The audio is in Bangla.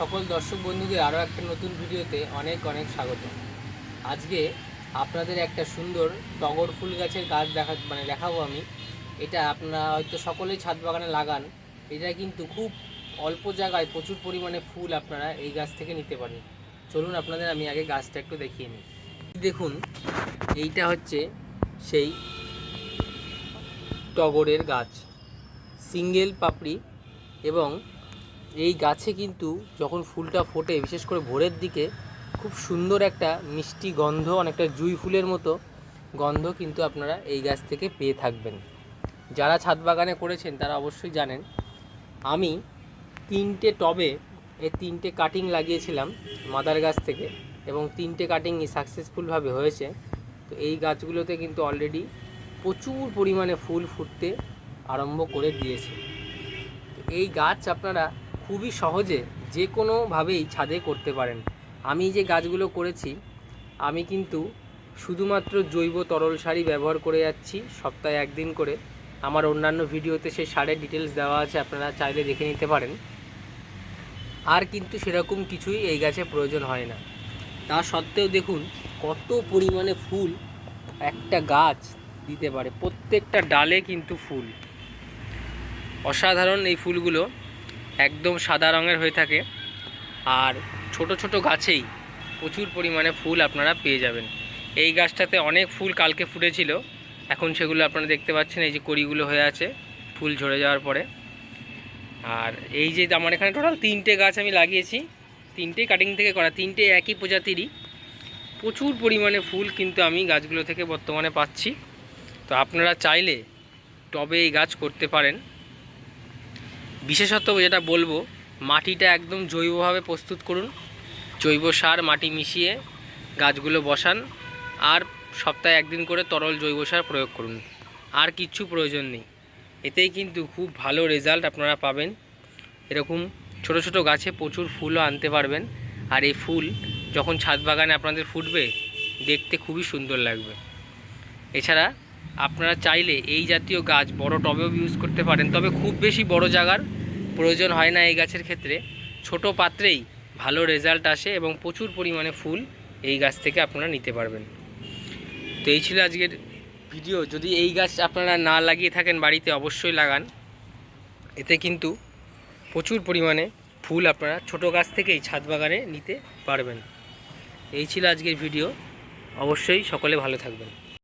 সকল দর্শক বন্ধুদের আরও একটা নতুন ভিডিওতে অনেক অনেক স্বাগত। আজকে আপনাদের একটা সুন্দর টগর ফুল গাছের গাছ দেখা মানে দেখাবো আমি। এটা আপনারা হয়তো সকলেই ছাদ বাগানে লাগান। এটা কিন্তু খুব অল্প জায়গায় প্রচুর পরিমাণে ফুল আপনারা এই গাছ থেকে নিতে পারেন। চলুন আপনাদের আমি আগে গাছটা একটু দেখিয়ে নিই। দেখুন, এইটা হচ্ছে সেই টগরের গাছ। সিঙ্গেল পাপড়ি এবং এই গাছে কিন্তু যখন ফুলটা ফোটে, বিশেষ করে ভোরের দিকে, খুব সুন্দর একটা মিষ্টি গন্ধ, অনেকটা জুঁই ফুলের মতো গন্ধ কিন্তু আপনারা এই গাছ থেকে পেয়ে থাকবেন। যারা ছাদ বাগানে করেছেন, তারা অবশ্যই জানেন, আমি তিনটে টবে এই তিনটে কাটিং লাগিয়েছিলাম মাদার গাছ থেকে এবং তিনটে কাটিংই সাকসেসফুলভাবে হয়েছে। তো এই গাছগুলোতে কিন্তু অলরেডি প্রচুর পরিমাণে ফুল ফুটতে আরম্ভ করে দিয়েছে। এই গাছ আপনারা খুবই সহজে যে কোনোভাবেই ছাদে করতে পারেন। আমি যে গাছগুলো করেছি, আমি কিন্তু শুধুমাত্র জৈব তরল সারই ব্যবহার করে যাচ্ছি সপ্তাহে একদিন করে। আমার অন্যান্য ভিডিওতে সেই সারের ডিটেলস দেওয়া আছে, আপনারা চাইলে দেখে নিতে পারেন। আর কিন্তু সেরকম কিছুই এই গাছে প্রয়োজন হয় না। তা সত্ত্বেও দেখুন, কত পরিমাণে ফুল একটা গাছ দিতে পারে। প্রত্যেকটা ডালে কিন্তু ফুল। অসাধারণ এই ফুলগুলো। একদম সাদা রঙের হয়ে থাকে। আর ছোট ছোট গাছেই প্রচুর পরিমাণে ফুল আপনারা পেয়ে যাবেন। এই গাছটাতে অনেক ফুল কালকে ফুটেছিল। এখন সেগুলো আপনারা দেখতে পাচ্ছেন, এই যে কড়িগুলো হয়ে আছে, ফুল ঝরে যাওয়ার পরে। আর এই যে আমার এখানে টোটাল তিনটে গাছ আমি লাগিয়েছি। তিনটেই কাটিং থেকে করা, তিনটে একই প্রজাতিরই। প্রচুর পরিমাণে ফুল কিন্তু আমি গাছগুলো থেকে বর্তমানে পাচ্ছি। তো আপনারা চাইলে টবে এই গাছ করতে পারেন। বিশেষত যেটা বলব, মাটিটা একদম জৈবভাবে প্রস্তুত করুন। জৈব সার, মাটি মিশিয়ে গাছগুলো বসান আর সপ্তাহে একদিন করে তরল জৈব সার প্রয়োগ করুন। আর কিচ্ছু প্রয়োজন নেই। এতেই কিন্তু খুব ভালো রেজাল্ট আপনারা পাবেন। এরকম ছোট ছোট গাছে প্রচুর ফুলও আনতে পারবেন। আর এই ফুল যখন ছাদ বাগানে আপনাদের ফুটবে, দেখতে খুবই সুন্দর লাগবে। এছাড়া আপনারা চাইলে এই জাতীয় গাছ বড় টবেও ইউজ করতে পারেন। তবে খুব বেশি বড় জায়গার প্রয়োজন হয় না এই গাছের ক্ষেত্রে। ছোট পাত্রেই ভালো রেজাল্ট আসে এবং প্রচুর পরিমাণে ফুল এই গাছ থেকে আপনারা নিতে পারবেন। তো এই ছিল আজকের ভিডিও। যদি এই গাছ আপনারা না লাগিয়ে থাকেন, বাড়িতে অবশ্যই লাগান। এতে কিন্তু প্রচুর পরিমাণে ফুল আপনারা ছোট গাছ থেকেই ছাদ বাগানে নিতে পারবেন। এই ছিল আজকের ভিডিও। অবশ্যই সকলে ভালো থাকবেন।